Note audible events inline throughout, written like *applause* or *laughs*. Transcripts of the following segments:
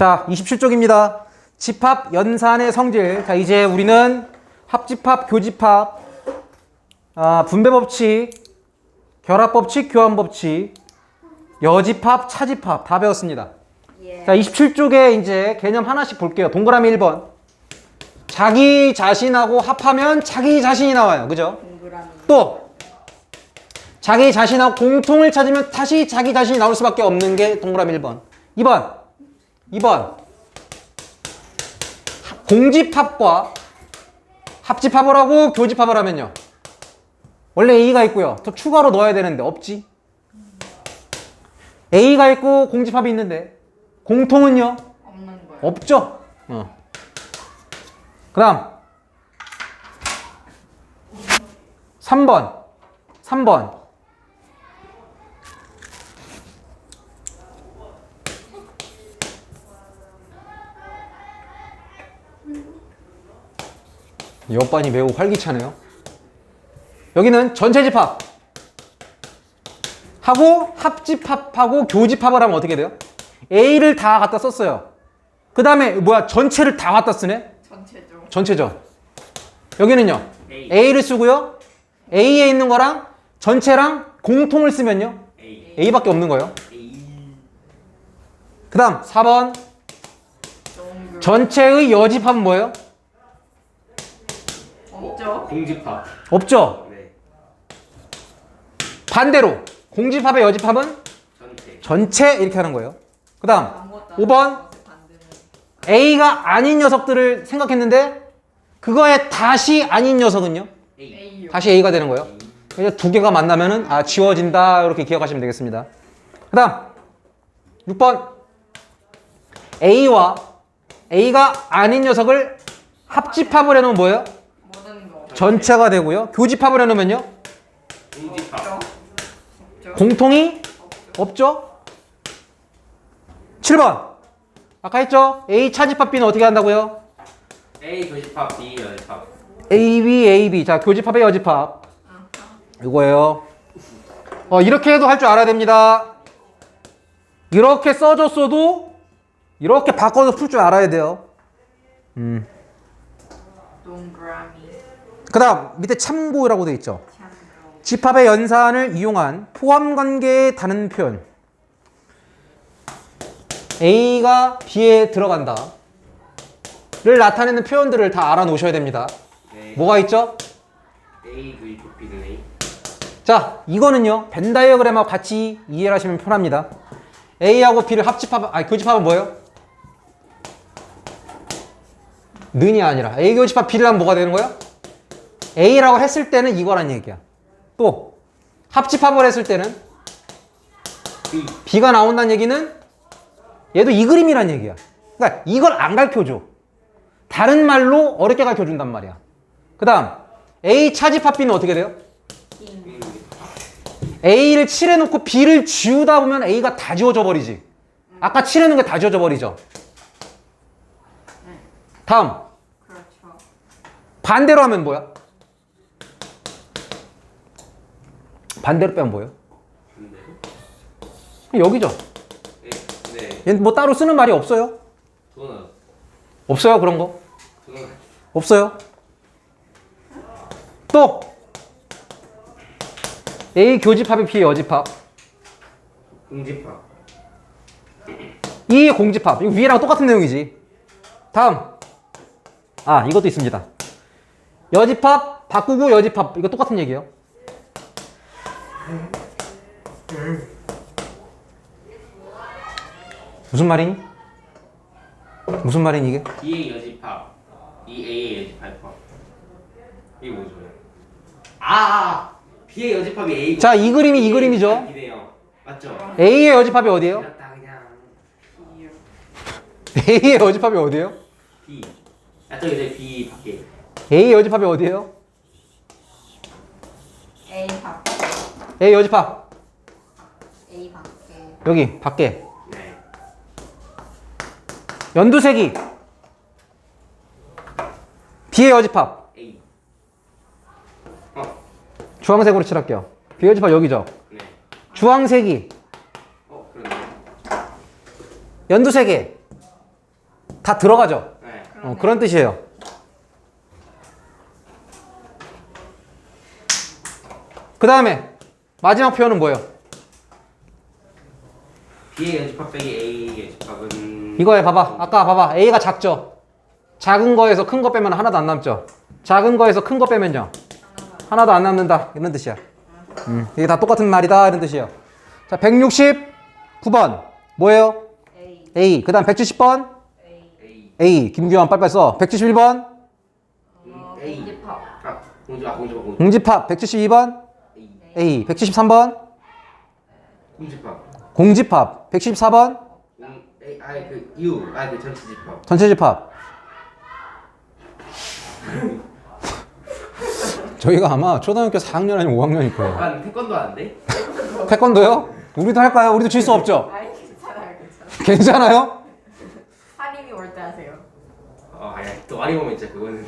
자, 27쪽입니다. 집합 연산의 성질. 자, 이제 우리는 합집합, 교집합, 아, 분배 법칙, 결합 법칙, 교환 법칙, 여집합, 차집합 다 배웠습니다. 예. 자, 27쪽에 이제 개념 하나씩 볼게요. 동그라미 1번. 자기 자신하고 합하면 자기 자신이 나와요. 그죠? 동그라미. 또 자기 자신하고 공통을 찾으면 다시 자기 자신이 나올 수밖에 없는 게 동그라미 1번. 2번. 2번. 공집합과 합집합을 하고 교집합을 하면요. 원래 A가 있고요. 또 추가로 넣어야 되는데 없지. A가 있고 공집합이 있는데 공통은요? 없는 거예요. 없죠? 어. 그 다음 3번 3번 옆반이 매우 활기차네요 여기는 전체 집합 하고 합집합하고 교집합을 하면 어떻게 돼요? A를 다 갖다 썼어요 그 다음에 뭐야 전체를 다 갖다 쓰네 전체죠. 전체죠 여기는요 A. A를 쓰고요 A에 있는 거랑 전체랑 공통을 쓰면요 A. A밖에 없는 거예요 A. 그 다음 4번 동그. 전체의 여집합은 뭐예요? 없죠. 공집합. 없죠 네. 반대로 공집합의 여집합은 전체. 전체 이렇게 하는 거예요 그 다음 아무것도 안 5번 하는 것의 반대는 A가 아닌 녀석들을 생각했는데 그거에 다시 아닌 녀석은요 A. A요. 다시 A가 되는 거예요 그래서 두 개가 만나면은 아 지워진다 이렇게 기억하시면 되겠습니다. 그다음 6번 A와 A가 아닌 녀석을 합집합을 해놓으면 뭐예요? 전체가 되고요. 교집합을 해놓으면요 공집합. 공통이 없죠. 7번 아까 했죠? A 차집합 B는 어떻게 한다고요? A 교집합 B 여집합. A, B, A, B 자 교집합의 여집합. 이거예요. 어, 이렇게 해도 할 줄 알아야 됩니다. 이렇게 써줬어도 이렇게 바꿔서 풀 줄 알아야 돼요. 음. 동그라미. 그 다음 밑에 참고라고 돼 있죠. 집합의 연산을 이용한 포함 관계에 다른 표현. A가 B에 들어간다. 를 나타내는 표현들을 다 알아 놓으셔야 됩니다. 네. 뭐가 있죠? A 교집합 B는 A. 자, 이거는요. 벤 다이어그램하고 같이 이해를 하시면 편합니다. A하고 B를 합집합, 아니 교집합은 뭐예요? 는이 아니라 A 교집합 B를 하면 뭐가 되는 거예요? A라고 했을 때는 이거란 얘기야. 또 합집합을 했을 때는 B. B가 나온다는 얘기는 얘도 이 그림이란 얘기야. 그러니까 이걸 안 가르쳐줘. 다른 말로 어렵게 가르쳐준단 말이야. 그 다음 A 차집합 B는 어떻게 돼요? A를 칠해놓고 B를 지우다 보면 A가 다 지워져 버리지. 아까 칠해놓은 게 다 지워져 버리죠. 다음 그렇죠. 반대로 하면 뭐야? 반대로 빼면 뭐예요? 반대로. 여기죠. 네. 네. 얘는 뭐 따로 쓰는 말이 없어요? 도넛. 없어요 그런 거? 도넛. 없어요. 또 A 교집합이 B 여집합. 공집합. 이 공집합. 이거 위에랑 똑같은 내용이지. 다음. 아, 이것도 있습니다. 여집합, 바꾸고 여집합. 이거 똑같은 얘기예요. 무슨 말이니? 무슨 말이니 이게? B의 여집합. 이 A의 여집합. 이게 뭐죠? 아! B의 여집합이 A. 자, 이 그림이 이 그림이죠. B네요. 맞죠? A의 여집합이 어디예요? 틀렸다 그냥. *laughs* A의 여집합이 어디예요? B. 아 저기 저기 B 밖에. A의 여집합이 어디예요? A 밖. A 여집합. A 밖에. 여기 밖에. 네. 연두색이 B의 여집합. A. 어. 주황색으로 칠할게요. B의 여집합 여기죠. 네. 주황색이 어 그러네. 연두색에 다 들어가죠. 네. 어, 그런 뜻이에요. 그 다음에 마지막 표현은 뭐예요? B의 여집합 빼기 A의 여집합은 이거에 봐봐. 아까 봐봐. A가 작죠. 작은 거에서 큰 거 빼면 하나도 안 남죠. 작은 거에서 큰 거 빼면요. 하나도 안 남는다. 이런 뜻이야. 음, 이게 다 똑같은 말이다. 이런 뜻이에요. 자, 169번. 뭐예요? A A. 그 다음 170번. A A. 김규환 빨빨 써. 171번. 어, A. 공집합 아아 공주밥 공주 공집합. 172번. A A. 173번. 공집합 공집합. 114번. 공 A 아니 그 U 아니 그 전체 집합 전체 집합. 저희가 아마 초등학교 4학년 아니면 5학년일 거예요. 아 태권도 하는데? 태권도요? 우리도 할까요? 우리도 질 수 없죠? 아니 괜찮아요 괜찮아요 괜찮아요? 한임이 올 때 하세요 아 아니 또 많이 보면 진짜 그거는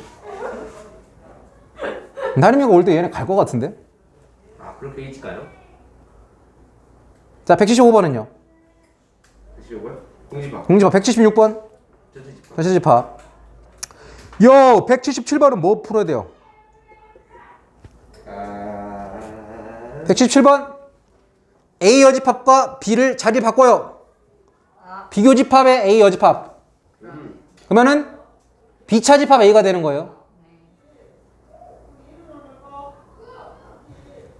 나림이가 올 때 얘네 갈 것 같은데? 아 그렇게 일찍가요? 자, 175번은요? 다시 요거요? 공집합 공집합 176번. 전체 집합 전체 집합. 요, 177번은 뭐 풀어야 돼요? 아 177번. A 여집합과 B를 자리 바꿔요. 아 비교집합의 A 여집합. 음. 그러면은 B차 집합 A가 되는 거예요.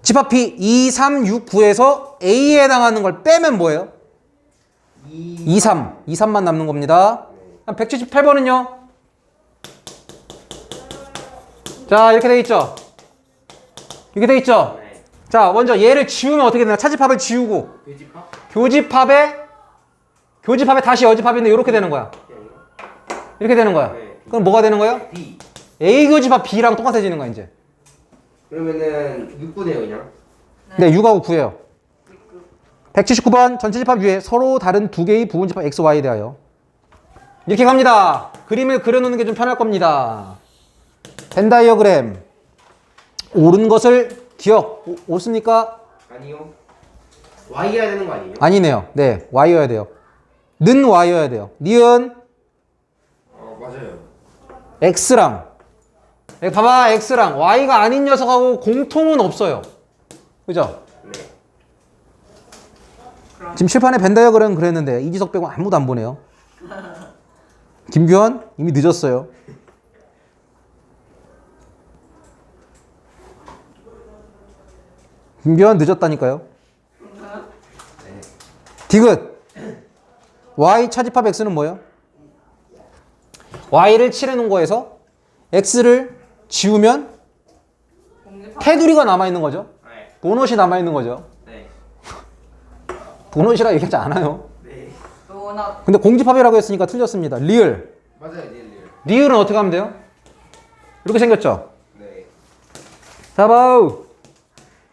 집합 B 2, 3, 6, 9에서 A에 해당하는 걸 빼면 뭐예요? 2 2, 3. 2, 3만 남는 겁니다. 178번은요? 자, 이렇게 돼 있죠? 이렇게 돼 있죠? 네 자, 먼저 얘를 지우면 어떻게 되나? 차집합을 지우고 교집합? 교집합에 교집합에 다시 여집합인데 이렇게 되는 거야. 이렇게 되는 거야. 네. 그럼 뭐가 되는 거예요? A 교집합 B랑 똑같아지는 거야, 이제. 그러면은 6분해요 그냥 네, 6하고 9예요. 179번 전체 집합 위에 서로 다른 두 개의 부분 집합 x, y에 대하여 이렇게 갑니다. 그림을 그려놓는 게 좀 편할 겁니다. 벤 다이어그램 옳은 것을 기억 오- 옳습니까? 아니요 Y 해야 되는 거 아니에요? 아니네요. 네, y여야 돼요. 는 y여야 돼요. 니은 어 맞아요 x랑 네, 봐봐 x랑 y가 아닌 녀석하고 공통은 없어요. 그죠? 네 지금 칠판에 벤 다이어그램 그랬는데 이지석 빼고 아무도 안 보네요. 김규현 이미 늦었어요. 김규현 늦었다니까요. 디귿 y 차집합 x는 뭐예요? y를 칠해놓은 거에서 x를 지우면 테두리가 남아있는 거죠. 네. 도넛이 남아있는 거죠. 네. 도넛이라 얘기하지 않아요. 네. 도넛 근데 공집합이라고 했으니까 틀렸습니다. 리을. 맞아요 리얼 리얼 리을은 어떻게 하면 돼요? 이렇게 생겼죠? 네 자바우.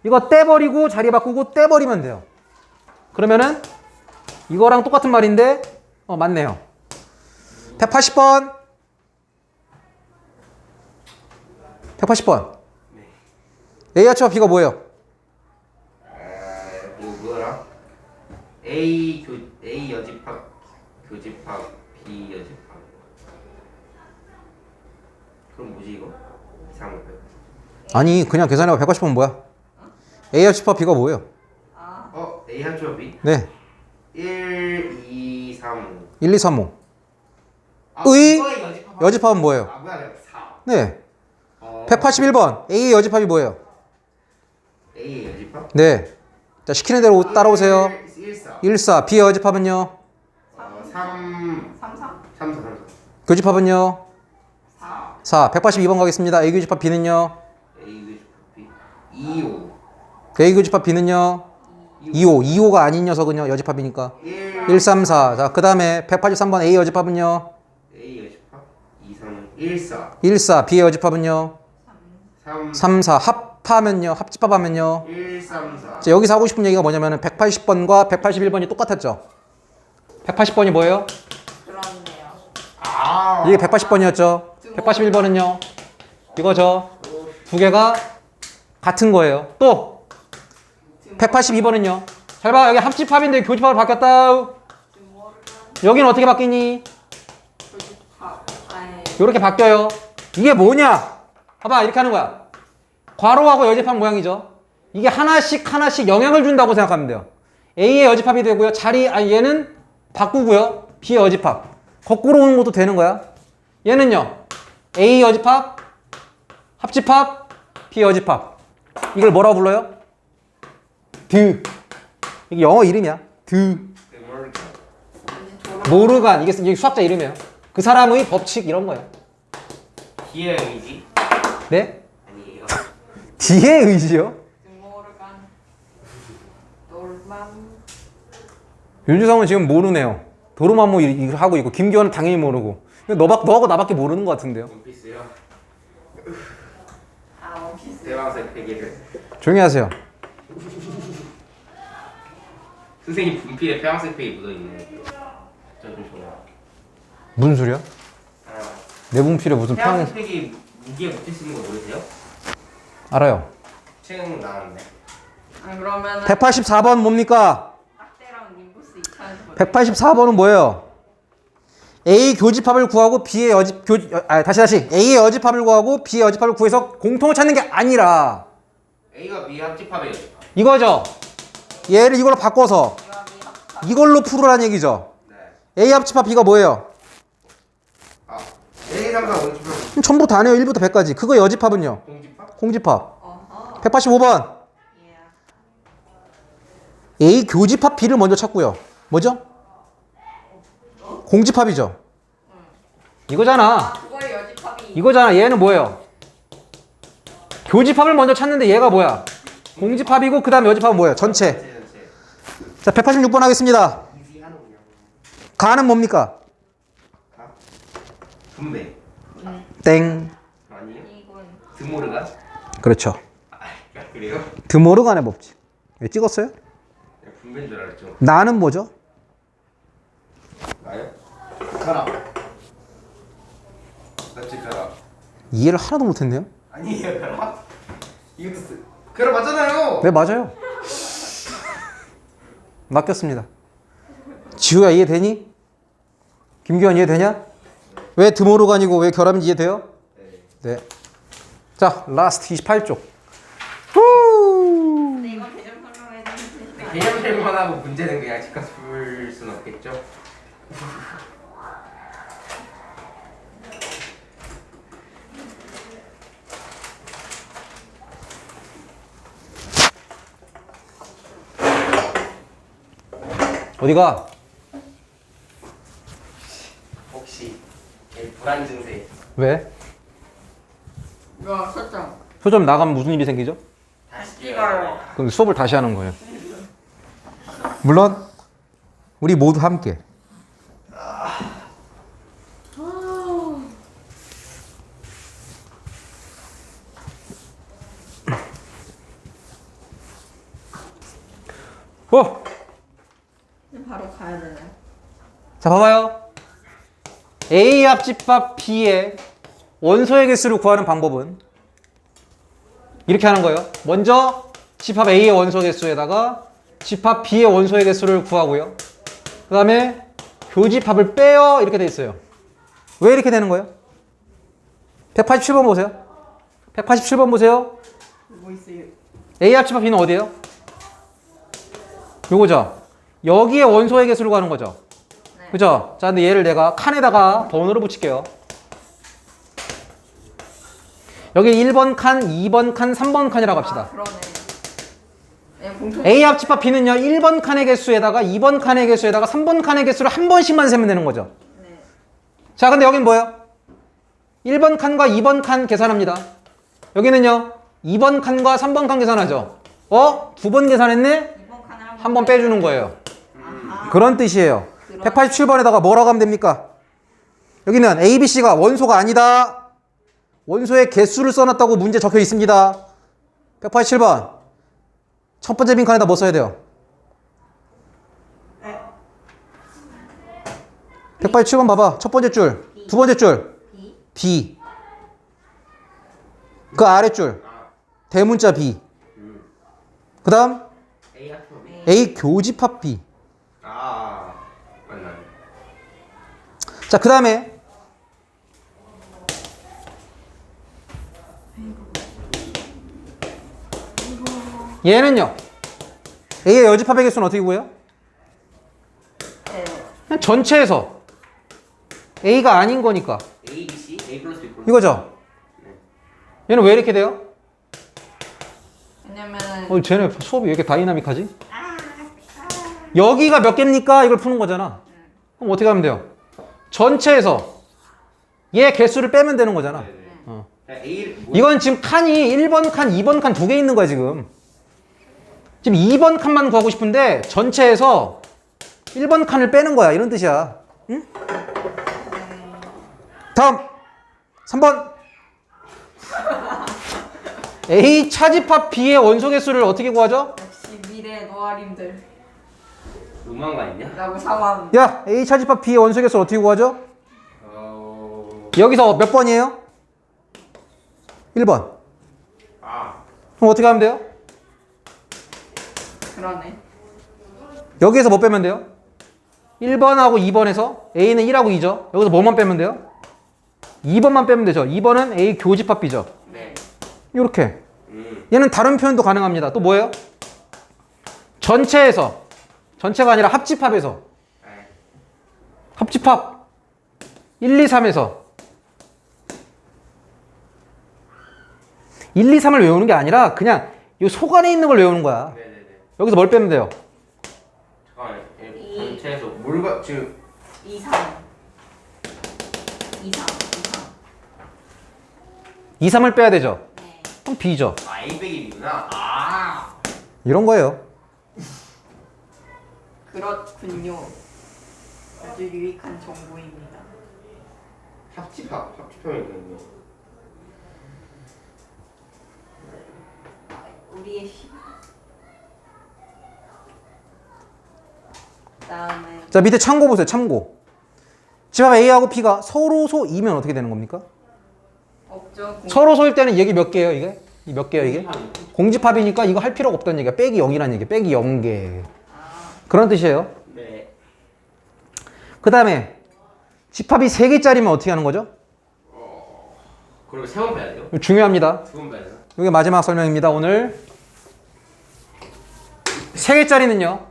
이거 떼버리고 자리 바꾸고 떼버리면 돼요. 그러면은 이거랑 똑같은 말인데 어 맞네요. 180번. 180번. A와 B가 뭐예요? 아, 이거 뭐더라? A 교 A 여집합 교집합 B 여집합 그럼 뭐지 이거? 이상한 거 아니 그냥 계산해봐 180번 뭐야? A와 B가 뭐예요? 아 어? A 합쳐 B? 네 1, 2, 3 1, 2, 3, 5 아, 의 여집합 여집합은 뭐예요? 아 뭐야 내가 4네 어, 181번 A의 여집합이 뭐예요? A 여집합? 네. 자, 시키는 대로 따라오세요. 1, 4 1, 4. B의 여집합은요? 어, 3 삼삼 3, 4, 3, 교집합은요? 4 4. 182번 가겠습니다. A 교집합 B는요? A 교집합 B 2, 5 A 교집합 B는요? 2, 5. 2, 5가 아닌 녀석은요? 여집합이니까. 1 1, 3, 4. 자, 그 다음에 183번 A 여집합은요? A 여집합 2, 3 1, 4 1, 4. B의 여집합은요? 3 3, 4. 합하면요? 합집합하면요? 1, 3, 4 자, 여기서 하고 싶은 얘기가 뭐냐면 은 180번과 181번이 똑같았죠? 180번이 뭐예요? 그렇네요 아 이게 180번이었죠? 181번은요? 이거죠? 두 개가 같은 거예요. 또 182번은요. 잘 봐. 여기 합집합인데 교집합으로 바뀌었다. 여기는 어떻게 바뀌니? 교집합 이렇게 바뀌어요. 이게 뭐냐? 봐봐 이렇게 하는 거야. 괄호하고 여집합 모양이죠. 이게 하나씩 하나씩 영향을 준다고 생각하면 돼요. A의 여집합이 되고요. 자리 아니 얘는 바꾸고요. B의 여집합. 거꾸로 오는 것도 되는 거야. 얘는요. A 여집합, 합집합, B 여집합. 이걸 뭐라고 불러요? 드. 이게 영어 이름이야. 드. 모르간 이게 이게 수학자 이름이에요. 그 사람의 법칙 이런 거예요. D의 의지? 네? D의 의지요? 윤주성은 지금 모르네요. 이- 이거 하고 있고 김기현은 당연히 모르고. 너밖 너하고 나밖에 모르는 것 같은데요. 원피스요. 아 원피스 대왕색 베개를. 조용히 하세요. 선생님 분필에 파란색 베개 묻어 있네. 저좀 좋아. 무슨 소리야? 아, 내 분필에 무슨 팡 파란색 베개 무기에 붙일 수 있는 거 모르세요? 알아요. 책 나왔네. 아 그러면은 184번 뭡니까? 딱대랑 님부스 2차에서 184번은 뭐예요? A 교집합을 구하고 B의 여집 교 아, 다시 다시 A의 여집합을 구하고 B의 여집합을 구해서 공통을 찾는 게 아니라 A가 B 합집합이에요. 이거죠. 얘를 이걸로 바꿔서 이걸로 풀으라는 얘기죠. 네. A 합집합 B가 뭐예요? 아, A 3 4 5 6 7 전부 다네요. 1부터 100까지. 그거 여집합은요? 공집 합? 공집합. 어허 185번. 예 A 교집합 B를 먼저 찾고요. 뭐죠? 공집합이죠. 이거잖아. 이거잖아. 얘는 뭐예요? 교집합을 먼저 찾는데 얘가 뭐야? 공집합이고 그 다음에 여집합은 뭐예요? 전체. 자, 186번 하겠습니다. 가는 뭡니까? 아, 분배. 땡. 아니에요? 이군 드모르가? 그렇죠. 아, 그래요? 드모르간의 법칙. 왜 찍었어요? 분배인 줄 알았죠. 나는 뭐죠? 나요? 가라. 가라. 이해를 하나도 못했네요. 아니에요 가라. 이것도 쓰. 가라 맞잖아요. 네, 맞아요. 맡겼습니다. 지우야 이해되니? 김규현 이해되냐? 왜 드모르간이고 왜 결합인지 이해돼요? 네. 네. 자, 라스트 28쪽. 후! 근데 이건 대전 되는 근데 개념 설명만 하고 문제는 그냥 집 가서 풀 수는 없겠죠. 어디가? 혹시 이 불안 증세 왜? 이거 설정 소점 나가면 무슨 일이 생기죠? 다시 찍어요. 그럼 수업을 다시 하는 거예요. 물론 우리 모두 함께. 어, 이제 바로 가야 되네 자 봐봐요. A 합집합 B의 원소의 개수를 구하는 방법은 이렇게 하는 거예요. 먼저 집합 A의 원소 개수에다가 집합 B의 원소의 개수를 구하고요. 그 다음에 교집합을 빼요. 이렇게 돼 있어요. 왜 이렇게 되는 거예요? 187번 보세요. 187번 보세요. 뭐 A 합집합 B는 어디예요? 요거죠. 여기에 원소의 개수를 구하는 거죠. 네. 그죠? 자, 근데 얘를 내가 칸에다가 번호를 붙일게요. 여기 1번 칸, 2번 칸, 3번 칸이라고 아 합시다. 그러네 그냥 공통 A 합집합 B는요, 1번 칸의 개수에다가 2번 칸의 개수에다가 3번 칸의 개수를 한 번씩만 세면 되는 거죠. 네 자, 근데 여긴 뭐예요? 1번 칸과 2번 칸 계산합니다. 여기는요, 2번 칸과 3번 칸 계산하죠. 어? 두 번 계산했네? 한번 빼주는 거예요. 아하 그런 뜻이에요. 그런- 187번에다가 뭐라고 하면 됩니까? 여기는 A, B, C가 원소가 아니다. 원소의 개수를 써놨다고 문제 적혀 있습니다. 187번. 첫 번째 빈칸에다 뭐 써야 돼요? 187번 봐봐. 첫 번째 줄. 두 번째 줄. B. 그 아래 줄. 대문자 B. 그 다음 A 교집합 B. 아. 자, 그 다음에 얘는요. 얘의 여집합의 개수는 어떻게 구해요? 네. 그냥 전체에서 A가 아닌 거니까. A, B, C, A 플러스 B 플러스. 이거죠? 네. 얘는 왜 이렇게 돼요? 왜냐면 어, 쟤네 수업이 왜 이렇게 다이나믹하지? 아, 아. 여기가 몇 개입니까? 이걸 푸는 거잖아. 네. 그럼 어떻게 하면 돼요? 전체에서 얘 개수를 빼면 되는 거잖아. 이건 지금 칸이 1번 칸, 2번 칸 두 개 있는 거야, 지금. 지금 2번 칸만 구하고 싶은데 전체에서 1번 칸을 빼는 거야. 이런 뜻이야. 응? 다음 3번 A 차집합 B의 원소 개수를 어떻게 구하죠? 역시 미래 노아림들 아니냐? 라고 상황 야, A 차집합 B의 원소 개수를 어떻게 구하죠? 어... 여기서 몇 번이에요? 1번. 아, 그럼 어떻게 하면 돼요? 그러네 여기에서 뭐 빼면 돼요? 1번하고 2번에서 A는 1하고 2죠. 여기서 뭐만 빼면 돼요? 2번만 빼면 되죠. 2번은 A 교집합 B죠. 네. 이렇게. 음. 얘는 다른 표현도 가능합니다. 또 뭐예요? 전체에서 전체가 아니라 합집합에서 네. 합집합 1, 2, 3에서 1, 2, 3을 외우는 게 아니라 그냥 이속 안에 있는 걸 외우는 거야. 네네네. 여기서 뭘 빼면 돼요? 잠깐만. 이- 전체에서 뭘 봐? 지금 2, 3 2, 3 2, 3 2, 3을 빼야 되죠. 네. 그럼 B죠. 아, A 백이구나. 아. 이런 거예요. 그렇군요 아주 유익한 정보입니다 합집합, 합집합이거든요. 우리의 다음에 자 밑에 참고 보세요. 참고. 집합 A하고 B가 서로소 이면 어떻게 되는 겁니까? 없죠 공- 서로소일 때는 얘기 몇 개예요 이게? 이 몇 개예요 이게? 공집합이니까 이거 할 필요가 없다는 얘기야. 빼기 0이라는 얘기야. 빼기 0개. 아, 그런 뜻이에요. 네. 그 다음에 집합이 3개짜리면 어떻게 하는 거죠? 그리고 세번 빼야 돼요? 중요합니다. 두번 빼야 되나? 이게 마지막 설명입니다. 오늘 3개짜리는요.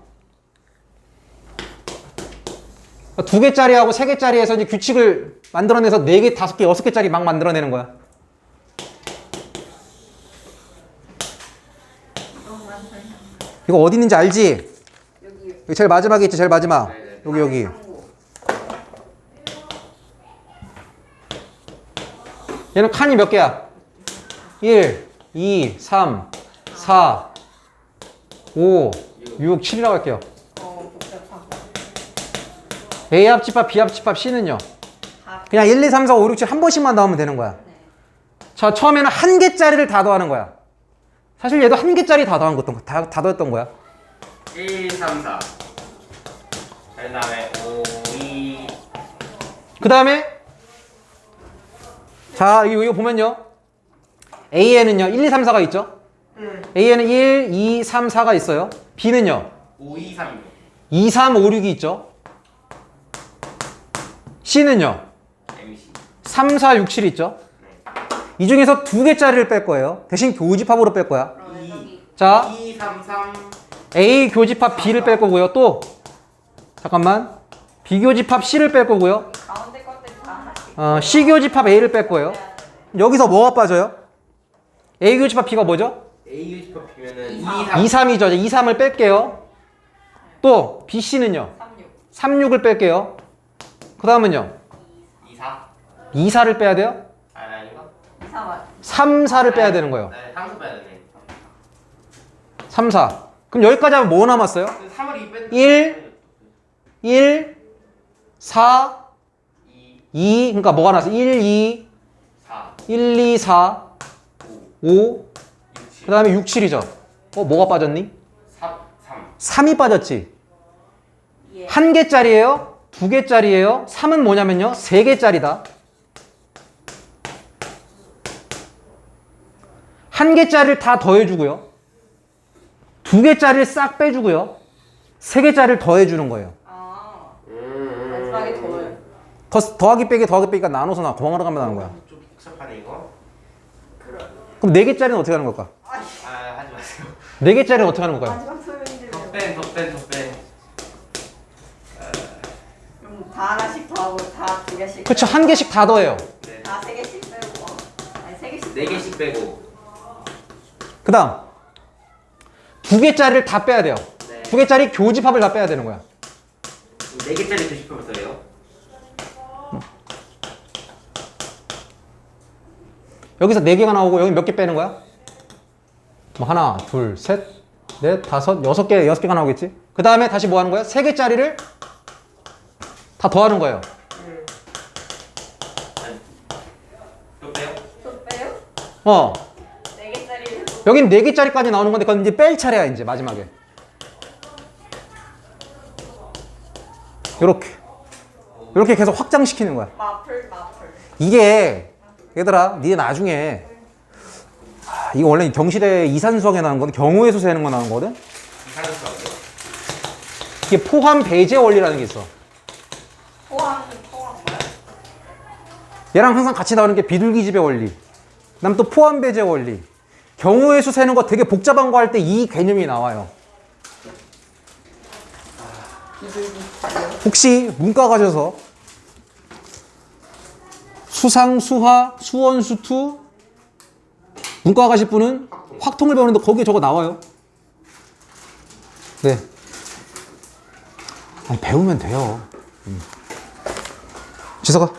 두 개짜리하고 세 개짜리에서 이제 규칙을 만들어내서 네 개, 다섯 개, 여섯 개짜리 막 만들어내는 거야. 이거 어디 있는지 알지? 여기 여기 제일 마지막에 있지, 제일 마지막. 네네. 여기, 여기. 참고. 얘는 칸이 몇 개야? 1, 2, 3, 4, 5, 6, 7이라고 할게요. 어 복잡하고 A 합집합, B 합집합, C는요. 다 그냥 1, 2, 3, 4, 5, 6, 7 한 번씩만 더하면 되는 거야. 네. 자, 처음에는 한 개짜리를 다 더하는 거야. 사실 얘도 한 개짜리 다 더한 것던 다, 다 더했던 거야. 1, 3, 4. 그 다음에 5, 2. 그 다음에 자, 이거, 이거 보면요. A에는요, 1, 2, 3, 4가 있죠? A에는 1, 2, 3, 4가 있어요. B는요, 5, 2, 3. 2, 3, 5, 6이 있죠? C는요, MC. 3, 4, 6, 7 있죠? 네. 이 중에서 두 개짜리를 뺄 거예요. 대신 교집합으로 뺄 거야. 그러면 이. 여기 자, 2, 3, 3. A 교집합 B를 뺄 거고요. 또 잠깐만 B 교집합 C를 뺄 거고요. 가운데 것들 다 하나씩 어, C 교집합 A를 뺄 거예요. 여기서 뭐가 빠져요? A 교집합 B가 뭐죠? A 유집합 비면은 2, 2, 3. 2, 3이죠. 2, 3을 뺄게요. 또 B, C는요. 3, 6 3, 6을 뺄게요. 그 다음은요. 2, 4. 2, 4를 빼야 돼요. 아, 아닌가? 2, 3맞 3, 4를 빼야 되는 거예요. 네, 3수 빼야 되네. 3, 4. 그럼 여기까지 하면 뭐 남았어요? 3을 2 뺐. 일. 1, 4, 2, 2. 그러니까 뭐가 나왔어? 1, 2, 4, 1, 2, 4, 5, 5. 6, 7. 그 다음에 6, 7이죠. 어, 뭐가 빠졌니? 3, 3. 3 이 빠졌지. 예. 한 개짜리예요? 두 개짜리예요? 3은 뭐냐면요. 세 개짜리다. 한 개짜리를 다 더해주고요. 두 개짜리를 싹 빼주고요. 세 개짜리를 더해주는 거예요. 아 음. 마지막에 더워요 더, 더하기 빼기 더하기 빼기가 나눠서 나 공항으로 가면 나는 거야. 그럼 네 개짜리는 어떻게 하는 걸까? 아, 하지 마세요. 네 개짜리는 어떻게 하는 건가요? 마지막 소연이들 더 뺀, 더 뺀, 더 뺀. 그럼 다 하나씩 더 하고 다 두 개씩 그렇죠. 한 개씩 다 더해요. 네. 다세 개씩 빼고 아니 세 개씩 네 개씩 빼고. 그 다음 두 개짜리를 다 빼야 돼요. 네. 두 개짜리 교집합을 다 빼야 되는 거야. 네 개짜리 교집합을 써요. 여기서 네 개가 나오고 여기 몇 개 빼는 거야? 뭐 하나, 둘, 셋, 넷, 다섯, 여섯 개, 여섯 개가 나오겠지? 그 다음에 다시 뭐 하는 거야? 세 개짜리를 다 더하는 거예요. 또 빼요? 또 빼요? 어. 네 개짜리를 여긴 네 개짜리까지 나오는 건데 그건 이제 뺄 차례야 이제 마지막에. 요렇게. 요렇게 계속 확장시키는 거야. 마플 마플 이게 얘들아 니네 나중에. 아, 이거 원래 경시대 이산 수학에 나오는 건데 경우의 수 세는 거 나오는 거거든? 이게 포함 배제 원리라는 게 있어. 포항 포항 뭐야? 얘랑 항상 같이 나오는 게 비둘기 집의 원리 그다음 또 포함 배제 원리. 경우의 수 세는 거 되게 복잡한 거 할 때 이 개념이 나와요? 혹시 문과 가셔서 수상, 수화, 수원, 수투 문과 가실 분은 확통을 배우는데 거기에 저거 나와요. 네. 아니, 배우면 돼요. 음. 지석아.